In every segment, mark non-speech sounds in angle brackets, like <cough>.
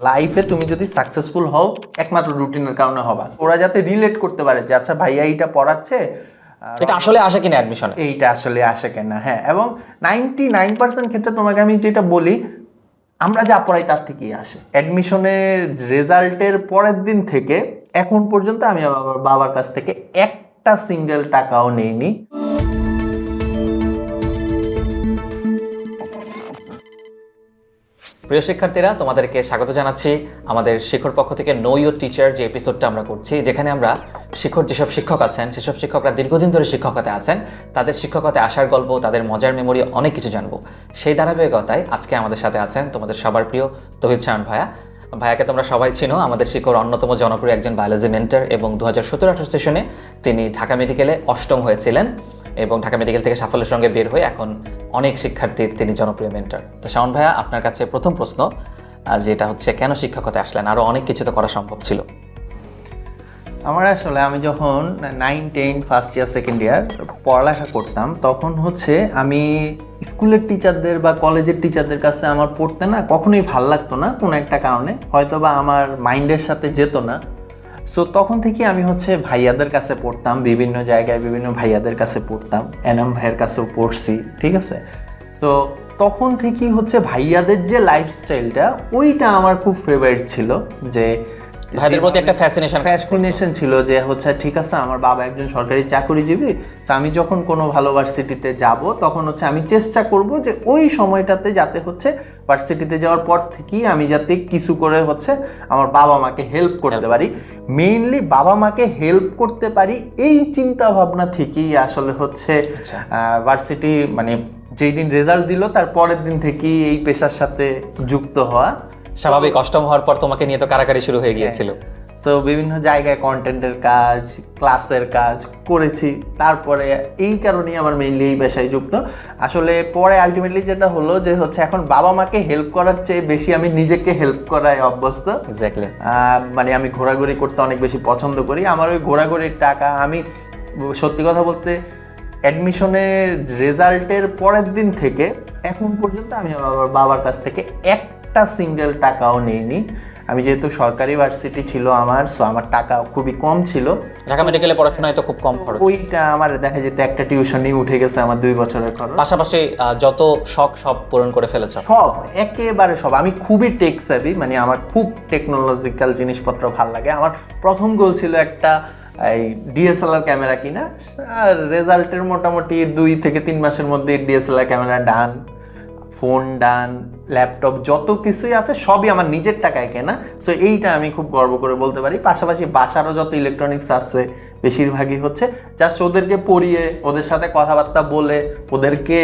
লাইফে তুমি যদি সাকসেসফুল হও একমাত্র রুটিনের কারণে হবা। ওরা যাতে রিলেট করতে পারে যে আচ্ছা ভাইয়া এইটা পড়াচ্ছে এটা আসলে আসে কিনা অ্যাডমিশনে এইটা আসলে আসে কেনা? হ্যাঁ এবং নাইনটি নাইন পার্সেন্ট ক্ষেত্রে তোমাকে আমি যেটা বলি আমরা যা পড়াই তার থেকেই আসে। অ্যাডমিশনের রেজাল্টের পরের দিন থেকে এখন পর্যন্ত আমি আমার বাবার কাছ থেকে একটা সিঙ্গেল টাকাও নেইনি। প্রিয় শিক্ষার্থীরা, তোমাদেরকে স্বাগত জানাচ্ছি আমাদের শিক্ষর পক্ষ থেকে নো ইউর টিচার যে এপিসোডটা আমরা করছি, যেখানে আমরা শিক্ষক যেসব শিক্ষক আছেন, সেসব শিক্ষকরা দীর্ঘদিন ধরে শিক্ষকতায় আছেন, তাদের শিক্ষকতায় আসার গল্প, তাদের মজার মেমোরি অনেক কিছু জানব। সেই ধারাবাহিকতায় আজকে আমাদের সাথে আছেন তোমাদের সবার প্রিয় তহিদ চায়ন ভাইয়া ভাইয়াকে তোমরা সবাই চিনো, আমাদের শিক্ষক অন্যতম জনপ্রিয় একজন বায়োলজি মেন্টার এবং দু হাজার সতেরো আঠারো সেশনে তিনি ঢাকা মেডিকেলে অষ্টম হয়েছিলেন। এবং ঢাকা মেডিকেল থেকে সাফল্যের সঙ্গে বের হয়ে এখন অনেক শিক্ষার্থীর তিনি জনপ্রিয় মেন্টার তো শাওন ভাইয়া, আপনার কাছে প্রথম প্রশ্ন যেটা হচ্ছে কেন শিক্ষকতা আসলেন? আরও অনেক কিছু তো করা সম্ভব ছিল। আমার আসলে আমি যখন nine ten first year second year পড়ালেখা করতাম, তখন হচ্ছে আমি স্কুলের টিচারদের বা কলেজের টিচারদের কাছে আমার পড়তে না কখনোই ভালো লাগতো না কোনো একটা কারণে। হয়তো বা আমার মাইন্ডের সাথে যেত না। সো তখন থেকে আমি হচ্ছে ভাইয়াদের কাছে পড়তাম, বিভিন্ন জায়গায় বিভিন্ন ভাইয়াদের কাছে পড়তাম এনাম ভাইয়ের কাছেও পড়ছি, ঠিক আছে? তো তখন থেকেই হচ্ছে ভাইয়াদের যে লাইফস্টাইলটা ওইটা আমার খুব ফেভারিট ছিল যে ভাইদের প্রতি একটা ফ্যাসিনেশন ফ্যাসিনেশন ছিল যে হচ্ছে ঠিক আছে আমার বাবা একজন সরকারি চাকরিজীবী আমি যখন কোনো ভালো ভার্সিটিতে যাব তখন হচ্ছে আমি চেষ্টা করব যে ওই সময়টাতে যাতে হচ্ছে ভার্সিটিতে যাওয়ার পর থেকেই আমি যাতে কিছু করে হচ্ছে আমার বাবা মাকে হেল্প করতে পারি মেইনলি বাবা মাকে হেল্প করতে পারি এই চিন্তা ভাবনা থেকেই আসলে হচ্ছে আচ্ছা। ভার্সিটি মানে যেই দিন রেজাল্ট দিল তার পরের দিন থেকেই এই পেশার সাথে যুক্ত হওয়া স্বাভাবিক অষ্টম হওয়ার পর তোমাকে নিয়ে তো কারাকারি শুরু হয়ে গিয়েছিল। সো বিভিন্ন জায়গায় কন্টেন্টের কাজ ক্লাসের কাজ করেছি। তারপরে এই কারণেই আমার মেইনলি এই পেশায় যুক্ত। আসলে পরে আলটিমেটলি যেটা হলো যে হচ্ছে এখন বাবা মাকে হেল্প করার চেয়ে বেশি আমি নিজেকে হেল্প করায় অভ্যস্ত। এক্স্যাক্টলি মানে আমি ঘোরাঘুরি করতে অনেক বেশি পছন্দ করি। আমার ওই ঘোরাঘুরির টাকা আমি সত্যি কথা বলতে অ্যাডমিশনের রেজাল্টের পরের দিন থেকে এখন পর্যন্ত আমি আমার বাবার কাছ থেকে একটা সিঙ্গেল টাকাও নেইনি। আমি যেহেতু সরকারি ভার্সিটি ছিল আমার সো আমার টাকা খুবই কম ছিল। ঢাকা মেডিকেলে পড়াশোনায় তো খুব কম খরচ। ওইটা আমার দেখা যেত একটা টিউশনই উঠে গেছে আমার দুই বছরের খরচ। পাশাপাশি যত শখ সব পূরণ করে ফেলেছো। সব একেবারে সব। আমি খুবই টেক সেভি মানে আমার খুব টেকনোলজিক্যাল জিনিসপত্র ভালো লাগে। আমার প্রথম গোল ছিল একটা এই ডিএসএলআর ক্যামেরা কিনা। আর রেজাল্টের মোটামুটি দুই থেকে তিন মাসের মধ্যে DSLR camera done phone done laptop যত কিছুই আছে সবই আমার নিজের টাকায় কেনা। সো এইটা আমি খুব গর্ব করে বলতে পারি। পাশাপাশি বাসারও যত ইলেকট্রনিক্স আছে বেশিরভাগই হচ্ছে জাস্ট ওদেরকে পড়িয়ে ওদের সাথে কথাবার্তা বলে ওদেরকে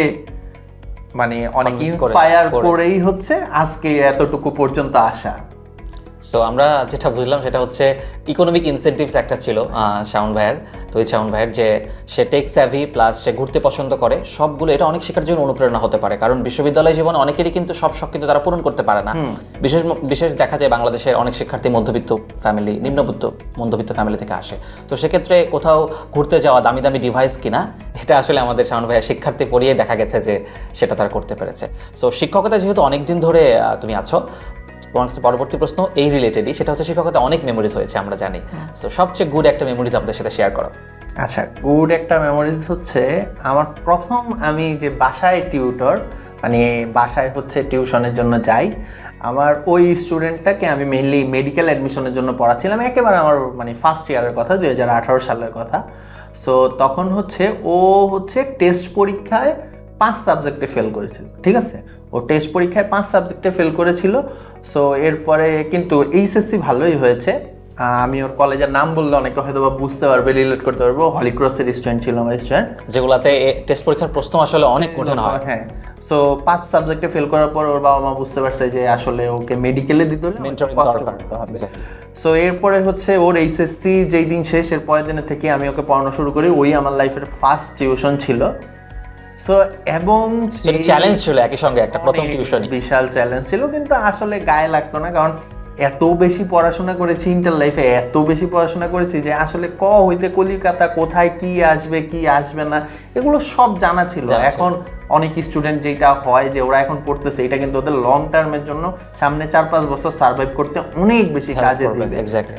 মানে অনেক ইন্সপায়ার করেই হচ্ছে আজকে এতটুকু পর্যন্ত আসা। সো আমরা যেটা বুঝলাম সেটা হচ্ছে ইকোনমিক ইনসেন্টিভস একটা ছিল শাওন ভাইয়ের তো ওই শাওন ভাইয়ের যে সে টেক স্যাভি প্লাস সে ঘুরতে পছন্দ করে সবগুলো এটা অনেক শিক্ষার জন্য অনুপ্রেরণা হতে পারে। কারণ বিশ্ববিদ্যালয় জীবনে অনেকেরই কিন্তু সব শখ কিন্তু তারা পূরণ করতে পারে না। বিশেষ বিশেষ দেখা যায় বাংলাদেশের অনেক শিক্ষার্থী মধ্যবিত্ত ফ্যামিলি নিম্নবিত্ত মধ্যবিত্ত ফ্যামিলি থেকে আসে। তো সেক্ষেত্রে কোথাও ঘুরতে যাওয়া দামি দামি ডিভাইস কিনা এটা আসলে আমাদের শাওন ভাইয়ের শিক্ষার্থী পড়িয়ে দেখা গেছে যে সেটা তারা করতে পেরেছে। সো শিক্ষকতা যেহেতু অনেক দিন ধরে তুমি আছো তোমার কাছে পরবর্তী প্রশ্ন এই রিলেটেডই সেটা হচ্ছে শিক্ষকতা অনেক মেমোরিজ হয়েছে আমরা জানি। তো সবচেয়ে গুড একটা মেমোরিজ আমাদের সাথে শেয়ার করো। আচ্ছা গুড একটা মেমোরিজ হচ্ছে আমার প্রথম আমি যে বাসায় টিউটর মানে বাসায় হচ্ছে টিউশনের জন্য যাই আমার ওই স্টুডেন্টটাকে আমি মেনলি মেডিকেল অ্যাডমিশনের জন্য পড়াচ্ছিলাম একেবারে আমার মানে ফার্স্ট ইয়ারের কথা দুই হাজার আঠারো সালের কথা। সো তখন হচ্ছে ও হচ্ছে টেস্ট পরীক্ষায় পাঁচ সাবজেক্টে ফেল করেছিল ঠিক আছে? ও টেস্ট পরীক্ষায় পাঁচ সাবজেক্টে ফেল করেছিল সো এরপরে কিন্তু এইচএসসি ভালোই হয়েছে। আমি ওর কলেজের নাম বললে অনেকে হয়তো বা বুঝতে পারবে রিলেট করতে পারব। হলিক্রসের স্টুডেন্ট ছিল আমার স্টুডেন্ট যেগুলাতে টেস্ট পরীক্ষার প্রশ্ন আসলে অনেক কঠিন হয়। হ্যাঁ। সো পাঁচ সাবজেক্টে ফেল করার পর ওর বাবা মা বুঝতে পারছে যে আসলে ওকে মেডিকেলে দিতে হলে কষ্ট করতে হবে। সো এরপরে হচ্ছে ওর এইচএসসি যেই দিন শেষ এর পরের দিনের থেকে আমি ওকে পড়ানো শুরু করি। ওই আমার লাইফের ফার্স্ট টিউশন ছিল। সো এবং চ্যালেঞ্জ ছিল একই সঙ্গে একটা প্রথম অনেক বিশাল চ্যালেঞ্জ ছিল কিন্তু আসলে গায়ে লাগতো না কারণ এত বেশি পড়াশোনা করেছি ইন্টার লাইফে এত বেশি পড়াশোনা করেছি যে আসলে ক হইতে কলিকাতা কোথায় কি আসবে কি আসবে না এগুলো সব জানা ছিল। এখন অনেক স্টুডেন্ট যেটা হয় যে ওরা এখন পড়তেছে এটা কিন্তু ওদের লং টার্মের জন্য সামনে চার পাঁচ বছর সার্ভাইভ করতে অনেক বেশি কাজে দিবে।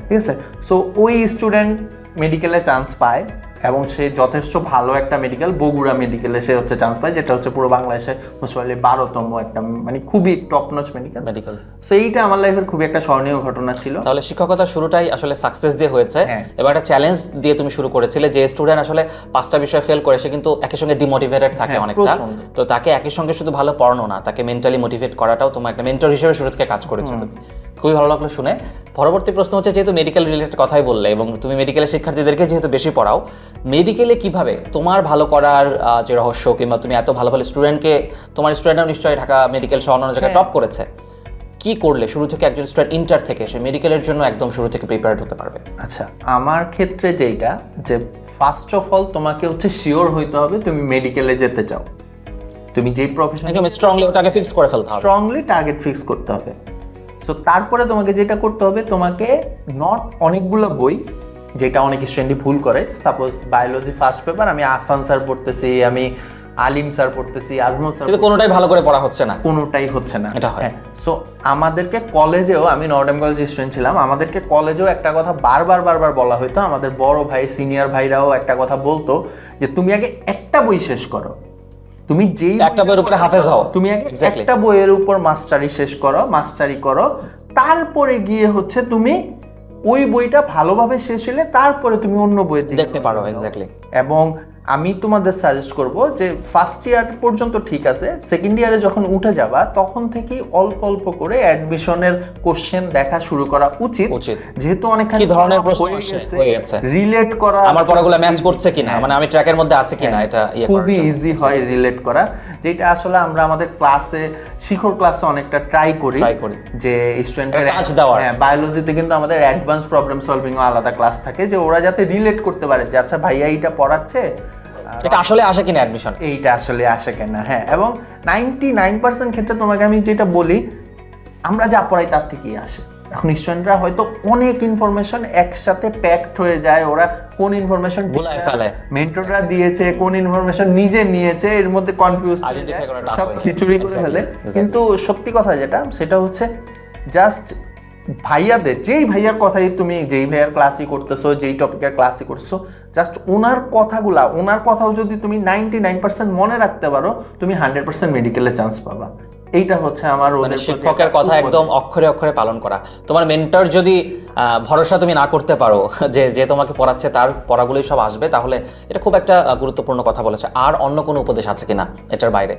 ঠিক আছে? সো ওই স্টুডেন্ট মেডিকেলে চান্স পায়। এবং সে যথেষ্ট ভালো একটা মেডিকেল বগুড়া মেডিকেলে সে হচ্ছে চান্স পায় যেটা হচ্ছে পুরো বাংলাদেশে মোস্টলি বারোতম একটা মানে খুবই top notch medical medical so এইটা আমার লাইফের খুবই একটা স্মরণীয় ঘটনা ছিল। তাহলে শিক্ষকতার শুরুটাই আসলে সাকসেস দিয়ে হয়েছে। হ্যাঁ। এবার একটা চ্যালেঞ্জ দিয়ে তুমি শুরু করেছিলে যে স্টুডেন্ট আসলে পাঁচটা বিষয় ফেল করে সে কিন্তু একই সঙ্গে ডিমোটিভেটেড থাকে হ্যাঁ, অনেকটা। তো তাকে একই সঙ্গে শুধু ভালো পড়ানো না তাকে মেন্টালি মোটিভেট করাটাও তোমার একটা মেন্টর হিসেবে শুরু থেকে কাজ করেছ তুমি। খুবই ভালো লাগল শুনে। পরবর্তী প্রশ্ন হচ্ছে যেহেতু মেডিকেল রিলেটেড কথাই বললে এবং তুমি মেডিকেলের শিক্ষার্থীদেরকে যেহেতু বেশি পড়াও মেডিকেলে কীভাবে তোমার ভালো করার যে রহস্য কিংবা তুমি এত ভালো ভালো স্টুডেন্টকে তোমার স্টুডেন্টরাও নিশ্চয়ই ঢাকা মেডিকেল সহ অন্যান্য জায়গায় হ্যাঁ। টপ করেছে। কি করলে শুরু থেকে একজন স্টুডেন্ট ইন্টার থেকে সে মেডিকেলের জন্য একদম শুরু থেকে প্রিপেয়ার্ড হতে পারবে? আচ্ছা আমার ক্ষেত্রে যেইটা যে ফার্স্ট অফ অল তোমাকে হচ্ছে শিওর হইতে হবে তুমি মেডিকেলে যেতে চাও। তুমি যেই প্রফেশন একদম স্ট্রংলি ওটাকে ফিক্স করে ফেলতে হবে। স্ট্রংলি টার্গেট ফিক্স করতে হবে। তারপরে তোমাকে যেটা করতে হবে তোমাকে নট অনেকগুলো বই যেটা অনেক স্টুডেন্টই ভুল করে। সাপোজ বায়োলজি ফার্স্ট পেপার আমি আসান স্যার পড়তেছি আমি আলিম স্যার পড়তেছি আজমল স্যার কিন্তু কোনোটাই ভালো করে পড়া হচ্ছে না। কোনোটাই হচ্ছে না। এটা হয়। সো আমাদেরকে কলেজেও আমি নর্ডেম কলেজ স্টুডেন্ট ছিলাম আমাদেরকে কলেজেও একটা কথা বারবার বারবার বলা হতো আমাদের বড় ভাই সিনিয়র ভাইরাও একটা কথা বলতো যে তুমি আগে একটা বই শেষ করো। তুমি যেই একটা বইয়ের উপরে হাফেজ হও। তুমি একটা বইয়ের উপর মাস্টারি শেষ করো মাস্টারি করো তারপরে গিয়ে হচ্ছে তুমি ওই বইটা ভালোভাবে শেষ হলে তারপরে তুমি অন্য বইয়ের দেখতে পারো এক্স্যাক্টলি এবং আমি তোমাদের সাজেস্ট করব যে ফার্স্ট ইয়ার পর্যন্ত ঠিক আছে সেকেন্ড ইয়ারে যখন উঠে যাবা তখন থেকেই অল্প অল্প করে অ্যাডমিশনের কোশ্চেন দেখা শুরু করা উচিত। যেহেতু অনেক কি ধরনের প্রশ্ন? হয়ে গেছে। রিলেট করা আমার পড়াগুলো ম্যাচ করছে কিনা মানে আমি ট্র্যাকের মধ্যে আছে কিনা এটা ইয়ে খুবই ইজি হয় রিলেট করা যেটা আসলে আমরা আমাদের ক্লাসে শিখর ক্লাসে অনেকটা ট্রাই করি ট্রাই করি। যে স্টুডেন্টের একটা touch দেওয়ার। হ্যাঁ বায়োলজিতে কিন্তু আমাদের অ্যাডভান্স প্রবলেম সলভিং আলাদা ক্লাস থাকে যে ওরা যাতে রিলেট করতে পারে যে আচ্ছা ভাইয়া এইটা পড়াচ্ছে এটা আসলে আসে কিনা অ্যাডমিশন এইটা আসলে আসে কেনা হ্যাঁ এবং নাইনটি নাইন পার্সেন্ট ক্ষেত্রে তোমাকে আমি যেটা বলি আমরা যা পড়াই তার থেকেই আসে। এখন স্টুডেন্টরা হয়তো অনেক ইনফরমেশন একসাথে প্যাকড হয়ে যায় ওরা কোন ইনফরমেশন মেন্টররা দিয়েছে কোন ইনফরমেশন নিজে নিয়েছে এর মধ্যে কনফিউজ সব খিচুড়ি করে ফেলে। কিন্তু সত্যি কথা যেটা সেটা হচ্ছে জাস্ট ভাইয়াদের যেই ভাইয়ার কথাই তুমি যেই ভাইয়ার ক্লাসই করতেছো যেই টপিকের ক্লাসই করছ জাস্ট ওনার কথাগুলা ওনার কথাও যদি তুমি নাইনটি নাইন পার্সেন্ট মনে রাখতে পারো তুমি হান্ড্রেড পার্সেন্ট মেডিকেলে চান্স পাবা। এইটা হচ্ছে আমার মানে শিক্ষকের কথা একদম অক্ষরে অক্ষরে পালন করা। তোমার মেন্টর যদি ভরসা তুমি না করতে পারো <laughs> যে যে তোমাকে পড়াচ্ছে তার পড়াগুলোই সব আসবে তাহলে এটা খুব একটা গুরুত্বপূর্ণ কথা বলেছে। আর অন্য কোনো উপদেশ আছে কিনা এটার বাইরে?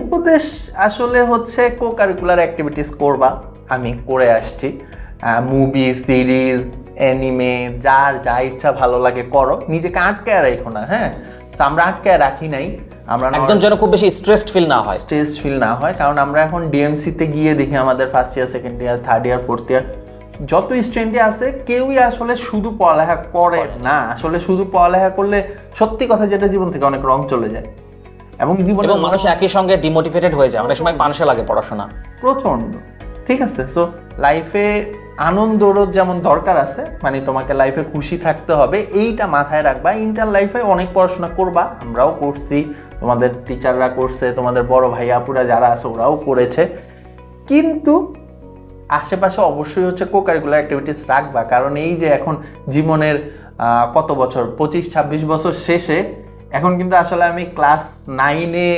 উপদেশ আসলে হচ্ছে কো কারিকুলার অ্যাক্টিভিটিস করবা। আমি করে আসছি। মুভি সিরিজ অ্যানিমে যার যা ইচ্ছা ভালো লাগে করো। নিজেকে আটকায় রাখো না হ্যাঁ? আমরা আটকায় রাখি নাই। আমরা একদম যেন খুব বেশি স্ট্রেসড ফিল না হয়। স্ট্রেস ফিল না হয় কারণ আমরা এখন ডিএমসিতে গিয়ে দেখি আমাদের first year second year third year fourth year যত স্টুডেন্টই আছে কেউই আসলে শুধু পড়ালেখা করে না। আসলে শুধু পড়ালেখা করলে সত্যি কথা যেটা জীবন থেকে অনেক রং চলে যায়। এবং জীবনে মানুষ একই সঙ্গে ডিমোটিভেটেড হয়ে যায়। অনেক সময় মানুষে লাগে পড়াশোনা। প্রচণ্ড ঠিক আছে সো লাইফে আনন্দরও যেমন দরকার আছে মানে তোমাকে লাইফে খুশি থাকতে হবে, এইটা মাথায় রাখবা। ইন্টার লাইফে অনেক পড়াশোনা করবা, আমরাও করছি, তোমাদের টিচাররা করছে, তোমাদের বড় ভাই আপুরা যারা আছে, ওরাও করেছে। কিন্তু আশেপাশে অবশ্যই হচ্ছে কো কারিকুলার অ্যাক্টিভিটিস রাখবা, কারণ এই যে এখন জীবনের কত বছর? পঁচিশ, ছাব্বিশ বছর শেষে, এখন কিন্তু আসলে আমি ক্লাস নাইনে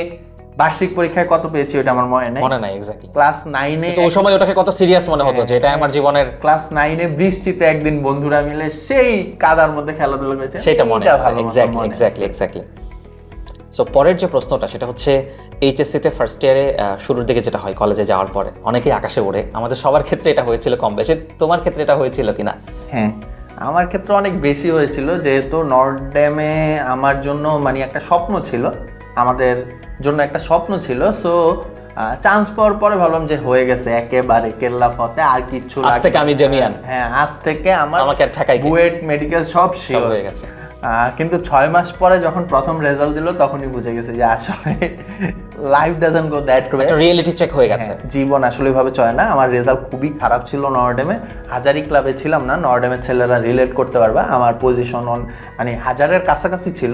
বার্ষিক পরীক্ষায় কত পেয়েছি ওটা আমার মনে নেই। মনে নাই এক্স্যাক্টলি ক্লাস নাইনে তো ওই সময় ওটাকে কত সিরিয়াস মনে হতো যে এটা আমার জীবনের ক্লাস নাইনে বৃষ্টিতে একদিন বন্ধুরা মিলে সেই কাদার মধ্যে খেলাধুলা করেছে। সেটা মনে আছে এক্স্যাক্টলি এক্স্যাক্টলি এক্স্যাক্টলি সো পরের যে প্রশ্নটা সেটা হচ্ছে এইচএসসিতে ফার্স্ট ইয়ারে শুরুর দিকে যেটা হয় কলেজে যাওয়ার পরে অনেকেই আকাশে ওড়ে। আমাদের সবার ক্ষেত্রে এটা হয়েছিল কম বেশি। তোমার ক্ষেত্রে এটা হয়েছিল কিনা? হ্যাঁ আমার ক্ষেত্রে অনেক বেশি হয়েছিল যেহেতু নর্থ ড্যামে আমার জন্য মানে একটা স্বপ্ন ছিল। আমাদের জন্য একটা স্বপ্ন ছিল সো চান্স পাওয়ার পরে ভাবলাম যে হয়ে গেছে একেবারে কেল্লা ফতে আর কিচ্ছু আজ থেকে আমি না। ডেমিয়ান। হ্যাঁ আজ থেকে আমার আমাকে আর ঠেকাই বুয়েট মেডিকেল সব শিওর। হয়ে গেছে। কিন্তু ছয় মাস পরে যখন প্রথম রেজাল্ট দিল তখনই বুঝে গেছে যে আসলে life doesn't go that way reality check হয়ে গেছে। হ্যাঁ, জীবন আসলে ভাবে চলে না। আমার রেজাল্ট খুবই খারাপ ছিল নরডেমে। হাজারি ক্লাবে ছিলাম না। নরডেমের ছেলেরা রিলেট করতে পারবে। আমার পজিশন অন মানে হাজারের কাছাকাছি ছিল।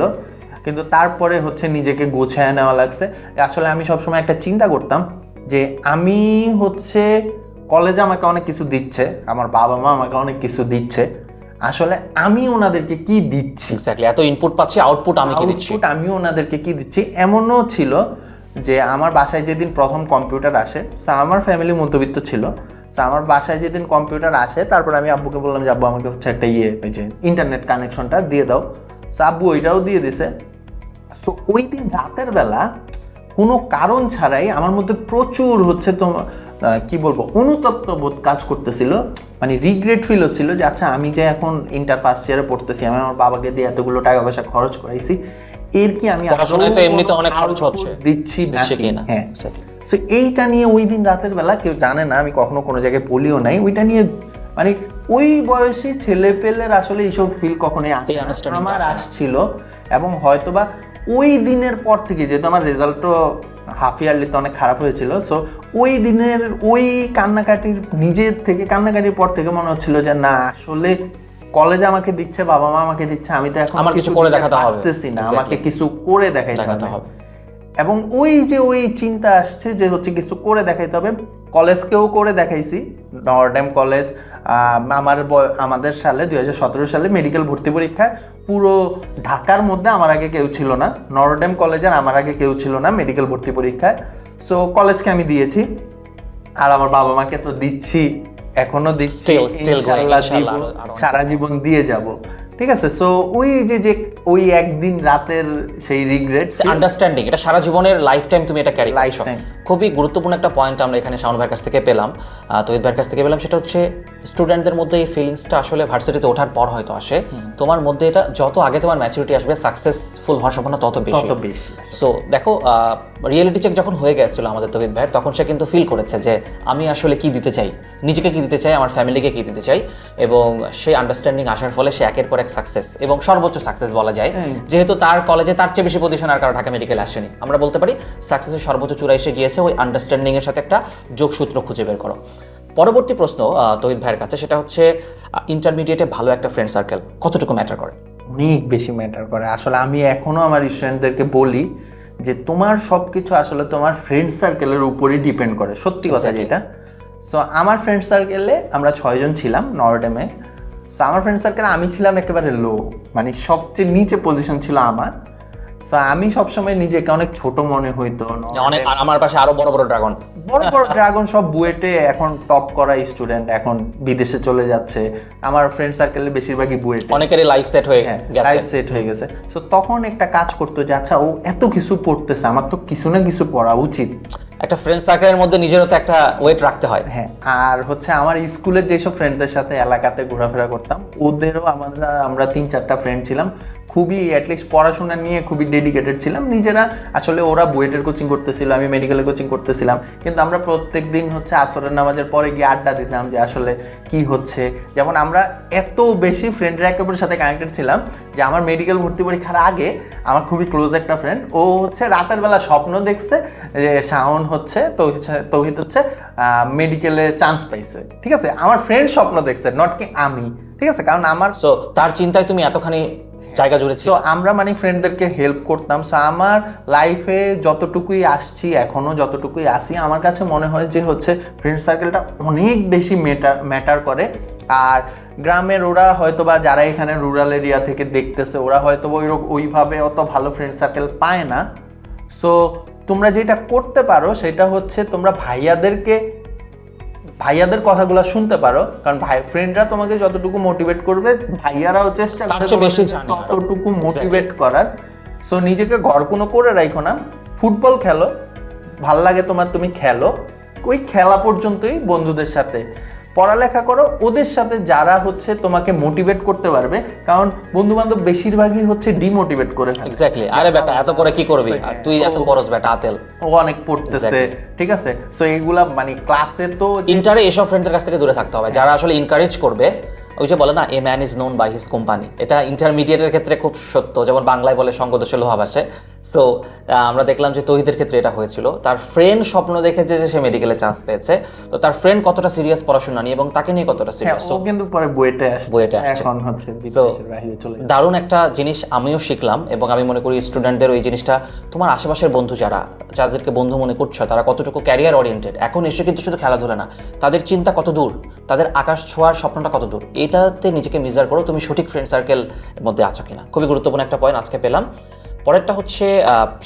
কিন্তু তারপরে হচ্ছে নিজেকে গোছায় নেওয়া লাগছে। আসলে আমি সবসময় একটা চিন্তা করতাম যে আমি হচ্ছে কলেজে আমাকে অনেক কিছু দিচ্ছে আমার বাবা মা আমাকে অনেক কিছু দিচ্ছে। আসলে আমি ওনাদেরকে কি দিচ্ছি? এক্স্যাক্টলি এত ইনপুট পাচ্ছি আউটপুট আমি কি দিচ্ছি? আমিও ওনাদেরকে কি দিচ্ছি? এমনও ছিল যে আমার বাসায় যেদিন প্রথম কম্পিউটার আসে so আমার ফ্যামিলি মধ্যবিত্ত ছিল so আমার বাসায় যেদিন কম্পিউটার আসে তারপর আমি আব্বুকে বললাম যে আব্বু আমাকে হচ্ছে একটা ইয়ে যে ইন্টারনেট কানেকশনটা দিয়ে দাও। So আব্বু ওইটাও দিয়ে দিছে। সো ওই দিন রাতের বেলা কোনো কারণ ছাড়াই আমার মধ্যে প্রচুর হচ্ছে তোমার কি বলব অনুতপ্ত বোধ কাজ করতেছিল। মানে রিগ্রেট ফিল হচ্ছিল যে আচ্ছা আমি যে এখন ইন্টার ফার্স্ট ইয়ারে পড়তেছি আমি আমার বাবাকে দিয়ে এতগুলো টাকা পয়সা খরচ করাইছি এর কি আমি পড়াশোনায় এমনিতে অনেক খরচ হচ্ছে। দিচ্ছি না হ্যাঁ। সো এইটা নিয়ে ওই দিন রাতের বেলা কেউ জানে না আমি কখনো কোনো জায়গায় বলিও নাই। ওইটা নিয়ে মানে ওই বয়সী ছেলে পেলের আসলে এইসব ফিল কখনোই আসে আমার আসে আসছিল এবং হয়তোবা ওই দিনের পর থেকে যেহেতু আমার রেজাল্টও হাফ ইয়ারলিতে অনেক খারাপ হয়েছিল সো ওই দিনের ওই কান্নাকাটির নিজের থেকে কান্নাকাটির পর থেকে মনে হচ্ছিল যে না আসলে কলেজে আমাকে দিচ্ছে বাবা মা আমাকে দিচ্ছে আমি তো এখন কিছু করে দেখাতে হবে। না আমাকে কিছু করে দেখাইতে দেখাতে হবে। এবং ওই যে ওই চিন্তা আসছে যে হচ্ছে কিছু করে দেখাইতে হবে। কলেজকেও করে দেখাইছি নরডেম কলেজ আমার আমাদের সালে দুই সালে মেডিকেল ভর্তি পরীক্ষায় পুরো ঢাকার মধ্যে আমার আগে কেউ ছিল না। নরডেম কলেজের আমার আগে কেউ ছিল না মেডিকেল ভর্তি পরীক্ষায়। সো কলেজকে আমি দিয়েছি। আর আমার বাবা মাকে তো দিচ্ছি। এখনও দিচ্ছি। সারা জীবন দিয়ে যাব। ঠিক আছে? সো ওই যে যে ওই একদিন রাতের সেই রিগ্রেট আন্ডারস্ট্যান্ডিং এটা সারা জীবনের লাইফ টাইম তুমি এটা ক্যারি Lifetime. খুবই গুরুত্বপূর্ণ একটা পয়েন্ট আমরা এখানে শাওন ভাইয়ের কাছ থেকে পেলাম। তহিদ ভাইয়ের কাছ থেকে পেলাম সেটা হচ্ছে স্টুডেন্টদের মধ্যে এই ফিলিংসটা আসলে ভার্সিটিতে ওঠার পর হয়তো আসে। তোমার মধ্যে এটা যত আগে তোমার ম্যাচুরিটি আসবে সাকসেসফুল হওয়ার সম্ভাবনা তত বেশি। তত বেশি। সো দেখো রিয়েলিটি চেক যখন হয়ে গেছিল আমাদের তহিদ ভাইয়ের তখন সে কিন্তু ফিল করেছে যে আমি আসলে কি দিতে চাই নিজেকে কি দিতে চাই আমার ফ্যামিলিকে কি দিতে চাই। এবং সেই আন্ডারস্ট্যান্ডিং আসার ফলে সে একের পর এক সাকসেস এবং সর্বোচ্চ সাকসেস বলা যায়। যেহেতু তার কলেজে তার চেয়ে বেশি পজিশন আর কারও ঢাকা মেডিকেল আসেনি। আমরা বলতে পারি সাকসেসের সর্বোচ্চ চূড়া এসে গিয়েছে ওই আন্ডারস্ট্যান্ডিং এর সাথে একটা যোগসূত্র খুঁজে বের করো। পরবর্তী প্রশ্ন তহিদ ভাইয়ের কাছে সেটা হচ্ছে ইন্টারমিডিয়েটে ভালো একটা ফ্রেন্ড সার্কেল কতটুকু ম্যাটার করে? অনেক বেশি ম্যাটার করে। আসলে আমি এখনও আমার স্টুডেন্টদেরকে বলি যে তোমার সব কিছু আসলে তোমার ফ্রেন্ড সার্কেলের উপরই ডিপেন্ড করে। সত্যি কথা যেটা। সো আমার ফ্রেন্ড সার্কেলে আমরা ছয়জন ছিলাম নরডেমে। সো আমার ফ্রেন্ড সার্কেলে আমি ছিলাম একেবারে লো মানে সবচেয়ে নিচে পজিশন ছিল আমার। সো আমি সবসময় নিজেকে অনেক ছোট মনে হইতো অনেক আমার পাশে আরও বড় বড় ড্রাগন বড় বড় ড্রাগন সব বুয়েটে এখন টপ করা স্টুডেন্ট এখন বিদেশে চলে যাচ্ছে। আমার ফ্রেন্ড সার্কেলে বেশিরভাগই বুয়েটে। অনেকেরই লাইফ সেট হয়ে গেছে। লাইফ সেট হয়ে গেছে। সো তখন একটা কাজ করতো যে আচ্ছা ও এত কিছু পড়তেছে আমার তো কিছু না কিছু পড়া উচিত। একটা ফ্রেন্ড সার্কেলের মধ্যে নিজেরও তো একটা ওয়েট রাখতে হয়। হ্যাঁ। আর হচ্ছে আমার স্কুলের যেসব ফ্রেন্ডদের সাথে এলাকাতে ঘোরাফেরা করতাম, ওদেরও আমরা আমরা তিন চারটা ফ্রেন্ড ছিলাম। খুবই অ্যাটলিস্ট পড়াশোনা নিয়ে খুবই ডেডিকেটেড ছিলাম। নিজেরা আসলে ওরা বুয়েটের কোচিং করতেছিল, আমি মেডিকেলের কোচিং করতেছিলাম। কিন্তু আমরা প্রত্যেক দিন হচ্ছে আসরের নামাজের পরে গিয়ে আড্ডা দিতাম যে আসলে কি হচ্ছে। যেমন আমরা এত বেশি ফ্রেন্ডরা একে অপরের সাথে কানেক্টেড ছিলাম যে আমার মেডিকেল ভর্তি পরীক্ষার আগে আমার খুবই ক্লোজ একটা ফ্রেন্ড ও হচ্ছে রাতের বেলা স্বপ্ন দেখছে যে শাওন হচ্ছে, তৌহিদ হচ্ছে মেডিকেলে চান্স পাইছে। ঠিক আছে? আমার ফ্রেন্ড স্বপ্ন দেখছে নট কি আমি। ঠিক আছে? কারণ আমার তার চিন্তায় তুমি এতখানি জায়গা জুড়েছি সো আমরা মানে ফ্রেন্ডদেরকে হেল্প করতাম। সো আমার লাইফে যতটুকুই আসছি এখনও যতটুকুই আসি আমার কাছে মনে হয় যে হচ্ছে ফ্রেন্ড সার্কেলটা অনেক বেশি ম্যাটার ম্যাটার করে। আর গ্রামের ওরা হয়তো বা যারা এখানে রুরাল এরিয়া থেকে দেখতেছে ওরা হয়তো ওই ওইভাবে অত ভালো ফ্রেন্ড সার্কেল পায় না। সো তোমরা যেটা করতে পারো সেটা হচ্ছে তোমরা ভাইয়াদেরকে ভাইয়াদের কথাগুলো শুনতে পারো কারণ ভাই ফ্রেন্ডরা তোমাকে যতটুকু মোটিভেট করবে ভাইয়ারাও চেষ্টা করবে। ততটুকু মোটিভেট করার। সো নিজেকে ঘর কোনো করে রাখো না। ফুটবল খেলো ভালো লাগে তোমার তুমি খেলো। ওই খেলা পর্যন্তই বন্ধুদের সাথে। পড়ালেখা করো ওদের সাথে যারা হচ্ছে তোমাকে মোটিভেট করতে পারবে কারণ বন্ধু বান্ধব বেশিরভাগই হচ্ছে ডিমোটিভেট করে ফেলে। এক্স্যাক্টলি আরে বেটা এত করে কি করবি? তুই এত বড়স বেটা আতেল। ও অনেক পড়তেছে। ঠিক আছে? সো এইগুলা মানে ক্লাসে তো ইন্টারে এসব ফ্রেন্ডদের কাছ থেকে দূরে থাকতে হবে। যারা আসলে ইনকারেজ করবে ওই যে বলে না a man is known by his company এটা ইন্টারমিডিয়েটের ক্ষেত্রে খুব সত্য। যেমন বাংলায় বলে সঙ্গদোষে লোহা ভাসে। সো আমরা দেখলাম যে তহিদের ক্ষেত্রে এটা হয়েছিল। তার ফ্রেন্ড স্বপ্ন দেখেছে যে সে মেডিকেলে চান্স পেয়েছে। তো তার ফ্রেন্ড কতটা সিরিয়াস পড়াশোনা নিয়ে এবং তাকে নিয়ে কতটা হ্যাঁ সিরিয়াস ও কিন্তু পরে বুয়েটে আসছে। বুয়েটে আসছে। এখন হচ্ছে বিদেশের বাইরে চলে যাচ্ছে। দারুণ একটা জিনিস আমিও শিখলাম এবং আমি মনে করি স্টুডেন্টদের ওই জিনিসটা তোমার আশেপাশের বন্ধু যারা যাদেরকে বন্ধু মনে করছ তারা কতটুকু ক্যারিয়ার ওরিয়েন্টেড এখন এসে কিন্তু শুধু খেলাধুলা না তাদের চিন্তা কত দূর তাদের আকাশ ছোঁয়ার স্বপ্নটা কত দূর এটাতে নিজেকে মেজার করো তুমি সঠিক ফ্রেন্ড সার্কেল মধ্যে আছো কিনা। খুবই গুরুত্বপূর্ণ একটা পয়েন্ট আজকে পেলাম। পরেরটা হচ্ছে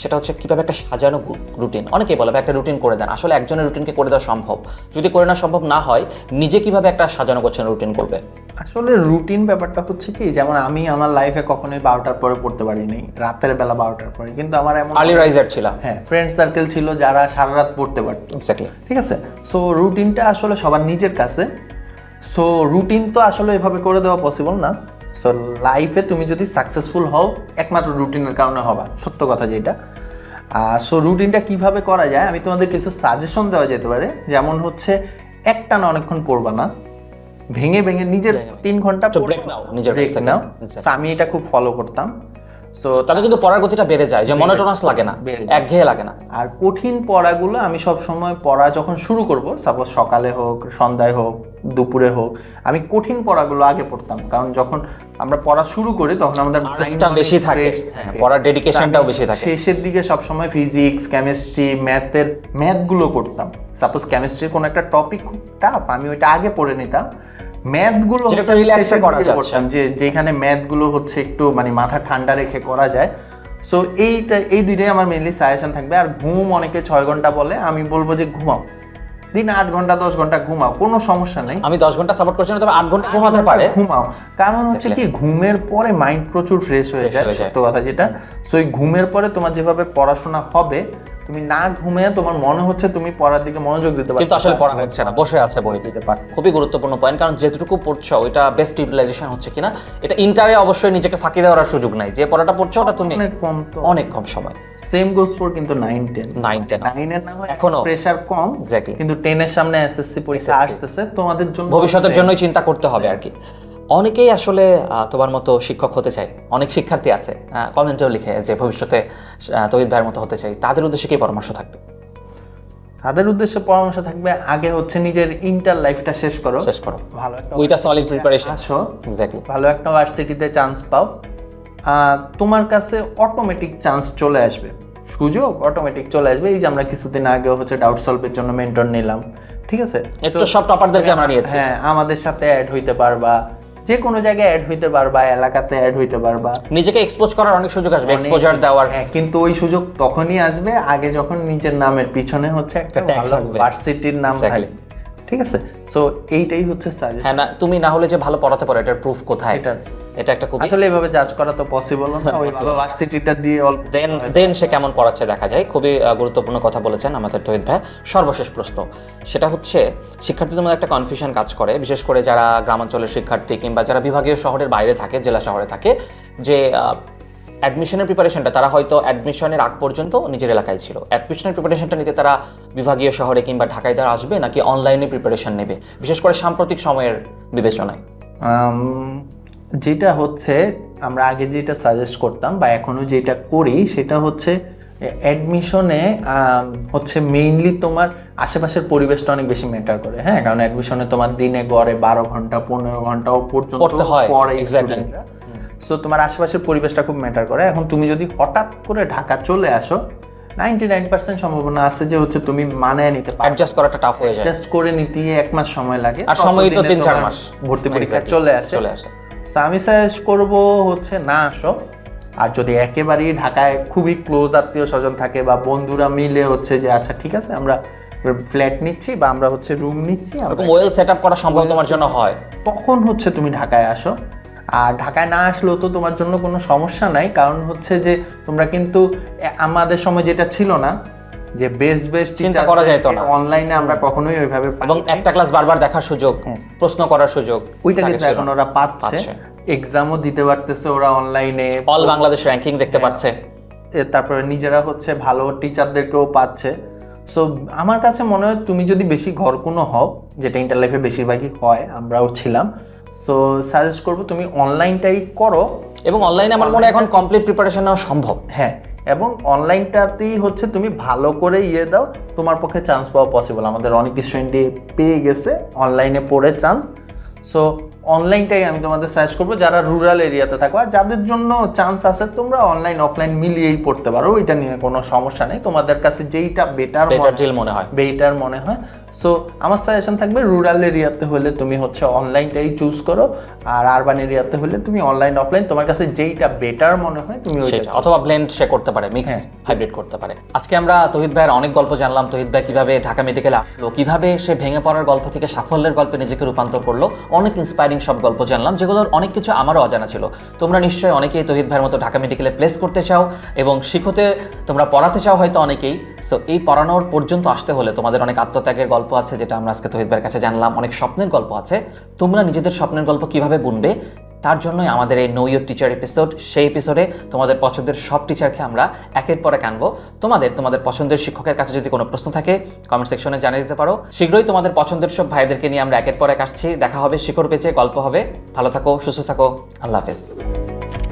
সেটা হচ্ছে কীভাবে একটা সাজানো রুটিন। অনেকেই বলে একটা রুটিন করে দেন। আসলে একজনের রুটিনকে করে দেওয়া সম্ভব। যদি করে নেওয়া সম্ভব না হয় নিজে কীভাবে একটা সাজানো গোছানো রুটিন করবে? আসলে রুটিন ব্যাপারটা হচ্ছে কি যেমন আমি আমার লাইফে কখনোই বারোটার পরে পড়তে পারিনি। রাতের বেলা বারোটার পরে। কিন্তু আমার এমন আর্লি রাইজার ছিলাম হ্যাঁ ফ্রেন্ড সার্কেল ছিল যারা সারা রাত পড়তে পারতো। এক্স্যাক্টলি ঠিক আছে? সো রুটিনটা আসলে সবার নিজের কাছে। সো রুটিন তো আসলে এভাবে করে দেওয়া পসিবল না। সো লাইফে তুমি যদি সাকসেসফুল হও একমাত্র রুটিনের কারণে হবা। সত্য কথা যেটা। সো রুটিনটা কীভাবে করা যায়? আমি তোমাদের কিছু সাজেশন দেওয়া যেতে পারে। যেমন হচ্ছে একটা না অনেকক্ষণ পড়বা না। ভেঙে ভেঙে নিজের তিন ঘণ্টা নাও, নিজের ব্রেক নাও। আমি এটা খুব ফলো করতাম। সো তাতে কিন্তু পড়ার গতিটা বেড়ে যায় যে মনোটোনাস লাগে না একঘেয়ে লাগে না। আর কঠিন পড়াগুলো আমি সব সময় পড়া যখন শুরু করব সাপোজ সকালে হোক সন্ধ্যায় হোক দুপুরে হোক আমি কঠিন পড়াগুলো আগে পড়তাম। কারণ যখন আমরা পড়া শুরু করি তখন আমাদের বেশি থাকে। হ্যাঁ, পড়ার ডেডিকেশনটাও বেশি থাকে। শেষের দিকে সবসময় ফিজিক্স কেমিস্ট্রি ম্যাথের ম্যাথগুলো করতাম। সাপোজ কেমিস্ট্রির কোনো একটা টপিক খুব টাফ আমি ওইটা আগে পড়ে নিতাম। ম্যাথগুলো। করতাম, যে যেখানে ম্যাথগুলো হচ্ছে একটু মানে মাথা ঠান্ডা রেখে করা যায়। সো এইটা এই দুইটাই আমার মেনলি সাজেশন থাকবে। আর ঘুম অনেকে ছয় ঘণ্টা বলে আমি বলব যে ঘুমাও। দিন আট ঘণ্টা দশ ঘণ্টা ঘুমাও কোনো সমস্যা নেই। আমি দশ ঘণ্টা সাপোর্ট করছি না তবে আট ঘণ্টা ঘুমাতে পারে। ঘুমাও। কারণ হচ্ছে কি ঘুমের পরে মাইন্ড প্রচুর ফ্রেশ হয়ে যায় যায়। সত্য কথা যেটা। সো এই ঘুমের পরে তোমার যেভাবে পড়াশোনা হবে তুমি না ঘুমিয়ে তোমার মনে হচ্ছে তুমি পড়ার দিকে মনোযোগ দিতে পারছ। কিন্তু আসলে পড়া হচ্ছে না বসে আছে বই দিতে পারে। খুবই গুরুত্বপূর্ণ পয়েন্ট কারণ যেটুকু পড়ছো ওইটা বেস্ট ইউটিলাইজেশন হচ্ছে কিনা এটা ইন্টারে অবশ্যই নিজেকে ফাঁকি দেওয়ার সুযোগ নাই। যে পড়াটা পড়ছো ওটা তুমি অনেক কম তো। অনেক কম সময়। সেম গোস ফর কিন্তু নাইন টেন নাইন টেন নাইনের না হয় এখনও। প্রেশার কম. কিন্তু টেনের সামনে এসএসসি পরীক্ষা আসতেছে তোমাদের জন্য ভবিষ্যতের জন্যই চিন্তা করতে হবে আর কি। অনেকেই আসলে তোমার মতো শিক্ষক হতে চায়। অনেক শিক্ষার্থী আছে কমেন্টেও লিখে যে ভবিষ্যতে তহিদ ভাইয়ের মতো হতে চাই। তাদের উদ্দেশ্যে কি পরামর্শ থাকবে? তাদের উদ্দেশ্যে পরামর্শ থাকবে আগে হচ্ছে নিজের ইন্টার লাইফটা শেষ করো। শেষ করো। ভালো একটা উইথ আ সলিড প্রিপারেশন আসো এক্স্যাক্টলি ভালো একটা ভার্সিটিতে চান্স পাও। তোমার কাছে অটোমেটিক চান্স চলে আসবে। সুযোগ অটোমেটিক চলে আসবে। এই যে আমরা কিছুদিন আগে হচ্ছে ডাউট সলভের জন্য মেন্টর নিলাম। ঠিক আছে? একটু সব টপারদেরকে আমরা নিয়েছি। হ্যাঁ আমাদের সাথে অ্যাড হইতে পারবা। যে কোনো জায়গায় অ্যাড হইতে পারবা এলাকাতে অ্যাড হইতে পারবা। নিজেকে এক্সপোজ করার অনেক সুযোগ আসবে এক্সপোজার দেওয়ার। হ্যাঁ কিন্তু ওই সুযোগ তখনই আসবে আগে যখন নিজের নামের পিছনে হচ্ছে একটা ভালো ভার্সিটির নাম থাকে। থাকবে ঠিক আছে? সো এইটাই হচ্ছে সাজেশন হ্যাঁ না তুমি না হলে যে ভালো পড়াতে পারো এটার প্রুফ কোথায়? এটার- এটা একটা খুবই আসলে এভাবে জাজ করা তো পসিবল না। <laughs> ওই ভার্সিটিটা দিয়ে অল্প দেন দেন সে কেমন পড়াচ্ছে দেখা যায়। খুবই গুরুত্বপূর্ণ কথা বলেছেন আমাদের তহিদ ভাই। সর্বশেষ প্রশ্ন। সেটা হচ্ছে শিক্ষার্থীদের মধ্যে একটা কনফিউশন কাজ করে। বিশেষ করে যারা গ্রামাঞ্চলের শিক্ষার্থী কিংবা যারা বিভাগীয় শহরের বাইরে থাকে জেলা শহরে থাকে যে অ্যাডমিশনের প্রিপারেশনটা তারা হয়তো অ্যাডমিশনের আগ পর্যন্ত নিজের এলাকায় ছিল। অ্যাডমিশনের প্রিপারেশনটা নিতে তারা বিভাগীয় শহরে কিংবা ঢাকায় তারা আসবে নাকি অনলাইনে প্রিপারেশন নেবে? বিশেষ করে সাম্প্রতিক সময়ের বিবেচনায়। আম, যেটা হচ্ছে আমরা আগে যেটা সাজেস্ট করতাম বা এখনও যেটা করি সেটা হচ্ছে অ্যাডমিশনে হচ্ছে মেইনলি তোমার আশেপাশের পরিবেশটা অনেক বেশি ম্যাটার করে। হ্যাঁ কারণ অ্যাডমিশনে তোমার দিনে গড়ে বারো ঘণ্টা পনেরো ঘন্টাও পর্যন্ত পড়ে. সো তোমার আশেপাশের পরিবেশটা খুব ম্যাটার করে। এখন তুমি যদি হঠাৎ করে ঢাকা চলে আসো নাইনটি নাইন পার্সেন্ট সম্ভাবনা আছে যে হচ্ছে তুমি মানায় নিতে পারো অ্যাডজাস্ট করাটা টাফ হয়ে যায়। জাস্ট করে নিতে এক মাস সময় লাগে। আর সময়ই তো তিন চার মাস। ভর্তি পরীক্ষা চলে আসে। চলে আসে। So, আমি সাজেস্ট করব হচ্ছে না আসো। আর যদি একেবারেই ঢাকায় খুবই ক্লোজ আত্মীয় স্বজন থাকে বা বন্ধুরা মিলে হচ্ছে যে আচ্ছা ঠিক আছে আমরা ফ্ল্যাট নিচ্ছি বা আমরা হচ্ছে রুম নিচ্ছি ওয়েল সেট আপ করা সম্ভব তোমার জন্য হয়। তখন হচ্ছে তুমি ঢাকায় আসো। আর ঢাকায় না আসলেও তো তোমার জন্য কোনো সমস্যা নাই কারণ হচ্ছে যে তোমরা কিন্তু আমাদের সময় যেটা ছিল না যে বেস্ট বেস্ট চিন্তা করা যাইত না। অনলাইনে আমরা কখনোই ওইভাবে এবং একটা ক্লাস বারবার দেখার সুযোগ প্রশ্ন করার সুযোগ ওইটা কিন্তু এখন ওরা পাচ্ছে। এক্সামও দিতে পারতেছে ওরা অনলাইনে অল বাংলাদেশ র্যাঙ্কিং দেখতে হ্যাঁ। পাচ্ছে। তারপরে নিজেরা হচ্ছে ভালো টিচারদেরকেও পাচ্ছে। সো আমার কাছে মনে হয় তুমি যদি বেশি ঘর কোনো হও যেটা ইন্টার লাইফে বেশিরভাগই হয় আমরাও ছিলাম সো সাজেস্ট করব তুমি অনলাইনটাই করো। এবং অনলাইনে আমার মনে হয় এখন কমপ্লিট প্রিপারেশন নেওয়া সম্ভব। হ্যাঁ। এবং অনলাইনটাতেই হচ্ছে তুমি ভালো করে ইয়ে দাও, তোমার পক্ষে চান্স পাওয়া পসিবল আমাদের অনেক স্টুডেন্টই পেয়ে গেছে অনলাইনে পড়ে চান্স সো অনলাইনটাই আমি তোমাদের সাজেস্ট করব যারা রুরাল এরিয়াতে থাকো আর যাদের জন্য চান্স আছে তোমরা অনলাইন অফলাইন মিলিয়েই পড়তে পারো ওইটা নিয়ে কোনো সমস্যা নেই। তোমাদের কাছে যেইটা বেটার মনে হয় বেটার মনে হয়। সো আমার সাজেশন থাকবে রুরাল এরিয়াতে হলে তুমি হচ্ছে অনলাইনটাই চুজ করো আর আরবান এরিয়াতে হলে তুমি অনলাইন অফলাইন তোমার কাছে যেইটা বেটার মনে হয় তুমি অথবা ব্লেন্ড সে করতে পারে মিক্স হ্যাঁ। হাইব্রিড করতে পারে। আজকে আমরা তহিদ ভাইয়ের অনেক গল্প জানলাম তহিদ ভাই কীভাবে ঢাকা মেডিকেলে আসলো কীভাবে সে ভেঙে পড়ার গল্প থেকে সাফল্যের গল্পে নিজেকে রূপান্তর করল অনেক ইন্সপায়ারিং সব গল্প জানলাম, যেগুলোর অনেক কিছু আমারও অজানা ছিল। তোমরা নিশ্চয়ই অনেকেই তহিদ ভাইয়ের মতো ঢাকা মেডিকেলে প্লেস করতে চাও এবং শিখতে তোমরা পড়াতে চাও হয়তো অনেকেই। সো এই পড়ানোর পর্যন্ত আসতে হলে তোমাদের অনেক আত্মত্যাগের গল্প আছে, যেটা আমরা আজকে তহিদ ভাইয়ের কাছে জানলাম, অনেক স্বপ্নের গল্প আছে। তোমরা নিজেদের স্বপ্নের গল্প কীভাবে বুনবে তার জন্যই আমাদের এই নো টিচার এপিসোড সেই এপিসোডে তোমাদের পছন্দের সব টিচারকে আমরা একের পরে কানবো তোমাদের তোমাদের পছন্দের শিক্ষকের কাছে যদি কোনো প্রশ্ন থাকে কমেন্ট সেকশনে জানিয়ে দিতে পারো। শীঘ্রই তোমাদের পছন্দের সব ভাইদেরকে নিয়ে আমরা একের পর এক আসছি। দেখা হবে, শিকড় পেঁচে গল্প হবে। ভালো থাকো, সুস্থ থাকো। আল্লাহ হাফেজ।